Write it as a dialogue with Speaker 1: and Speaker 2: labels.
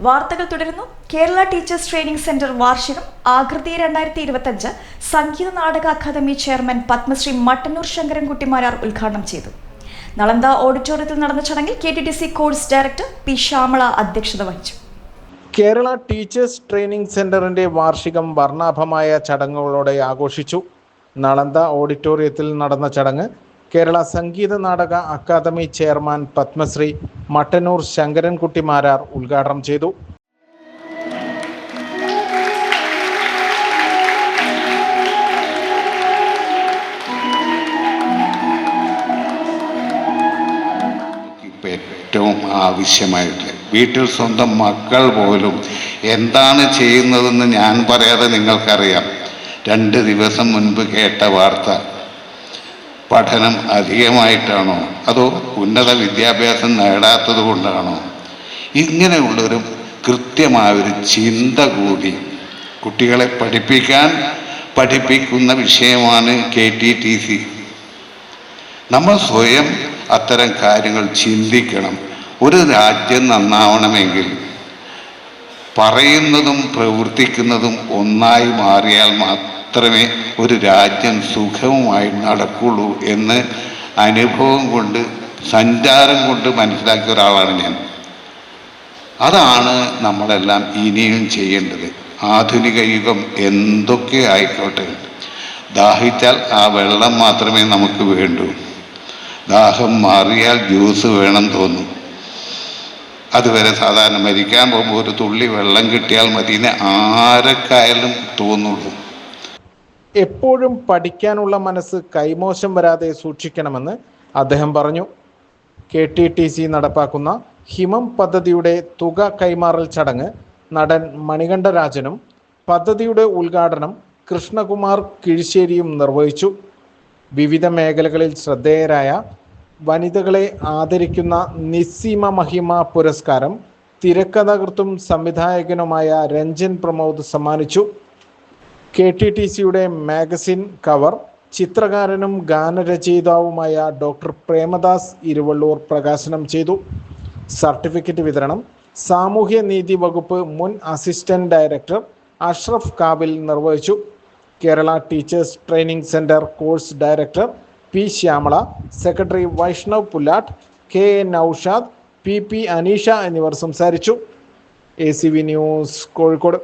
Speaker 1: വാർത്തകൾ തുടരുന്നു. Kerala teachers training centre വാർഷികം ആകൃതി രണ്ടായിരത്തി ഇരുപത്തഞ്ച് സംഗീത നാടക അക്കാദമി ചെയർമാൻ പത്മശ്രീ മട്ടന്നൂർ ശങ്കരൻകുട്ടിമാരാർ ഉദ്ഘാടനം ചെയ്തു. നളന്ദ ഓഡിറ്റോറിയത്തിൽ നടന്ന ചടങ്ങിൽ K T T C course director P Shyamala അധ്യക്ഷത വഹിച്ചു.
Speaker 2: കേരള ടീച്ചേഴ്സ് ട്രെയിനിംഗ് സെന്ററിന്റെ വാർഷികം വർണാഭമായ ചടങ്ങുകളോടെ ആഘോഷിച്ചു. നളന്ദ ഓഡിറ്റോറിയത്തിൽ നടന്ന ചടങ്ങ് കേരള സംഗീത നാടക അക്കാദമി ചെയർമാൻ പത്മശ്രീ മട്ടന്നൂർ ശങ്കരൻകുട്ടി മാരാർ ഉദ്ഘാടനം ചെയ്തു.
Speaker 3: ഏറ്റവും ആവശ്യമായിട്ട് വീട്ടിൽ സ്വന്തം മക്കൾ പോലും എന്താണ് ചെയ്യുന്നതെന്ന് ഞാൻ പറയാതെ നിങ്ങൾക്കറിയാം. രണ്ട് ദിവസം മുൻപ് കേട്ട വാർത്ത പഠനം അധികമായിട്ടാണോ? അതോ ഉന്നത വിദ്യാഭ്യാസം നേടാത്തത് കൊണ്ടാണോ? ഇങ്ങനെയുള്ളൊരു കൃത്യമായൊരു ചിന്ത കൂടി കുട്ടികളെ പഠിപ്പിക്കാൻ പഠിപ്പിക്കുന്ന വിഷയമാണ് കെ ടി ടി സി. നമ്മൾ സ്വയം അത്തരം കാര്യങ്ങൾ ചിന്തിക്കണം. ഒരു രാജ്യം നന്നാവണമെങ്കിൽ പറയുന്നതും പ്രവർത്തിക്കുന്നതും ഒന്നായി മാറിയാൽ മാത്രമേ ഒരു രാജ്യം സുഖവുമായി നടക്കുള്ളൂ എന്ന് അനുഭവം കൊണ്ട് സഞ്ചാരം കൊണ്ട് മനസ്സിലാക്കിയ ഒരാളാണ് ഞാൻ. അതാണ് നമ്മളെല്ലാം ഇനിയും ചെയ്യേണ്ടത്. ആധുനിക യുഗം എന്തൊക്കെ ആയിക്കോട്ടെ. ദാഹിച്ചാൽ ആ വെള്ളം മാത്രമേ നമുക്ക് വേണ്ടൂ. ദാഹം മാറിയാൽ ജ്യൂസ് വേണം തോന്നും. അതുവരെ സാധാരണ മരിക്കാൻ പോകുമ്പോൾ ഒരു തുള്ളി വെള്ളം കിട്ടിയാൽ മതിയെന്ന് ആരൊക്കായാലും തോന്നുള്ളൂ.
Speaker 2: എപ്പോഴും പഠിക്കാനുള്ള മനസ്സ് കൈമോശം വരാതെ സൂക്ഷിക്കണമെന്ന് അദ്ദേഹം പറഞ്ഞു. കെ ടി ടി സി നടപ്പാക്കുന്ന ഹിമം പദ്ധതിയുടെ തുക കൈമാറൽ ചടങ്ങ് നടൻ മണികണ്ഠരാജനും പദ്ധതിയുടെ ഉദ്ഘാടനം കൃഷ്ണകുമാർ കിഴിശ്ശേരിയും നിർവഹിച്ചു. വിവിധ മേഖലകളിൽ ശ്രദ്ധേയരായ വനിതകളെ ആദരിക്കുന്ന നിസ്സീമ മഹിമ പുരസ്കാരം തിരക്കഥാകൃത്തും സംവിധായകനുമായ രഞ്ജൻ പ്രമോദ് സമ്മാനിച്ചു. കെ ടി ടി സിയുടെ മാഗസിൻ കവർ ചിത്രകാരനും ഗാനരചയിതാവുമായ ഡോക്ടർ പ്രേമദാസ് ഇരുവള്ളൂർ പ്രകാശനം ചെയ്തു. സർട്ടിഫിക്കറ്റ് വിതരണം സാമൂഹ്യ നീതി വകുപ്പ് മുൻ അസിസ്റ്റന്റ് ഡയറക്ടർ അഷ്റഫ് കാബിൽ നിർവഹിച്ചു. Kerala teachers training centre course director P Shyamala secretary Vaishnav Pullat K N Naushad P P Aneesha എന്നിവർ സംസാരിച്ചു. A C V news Kozhikode.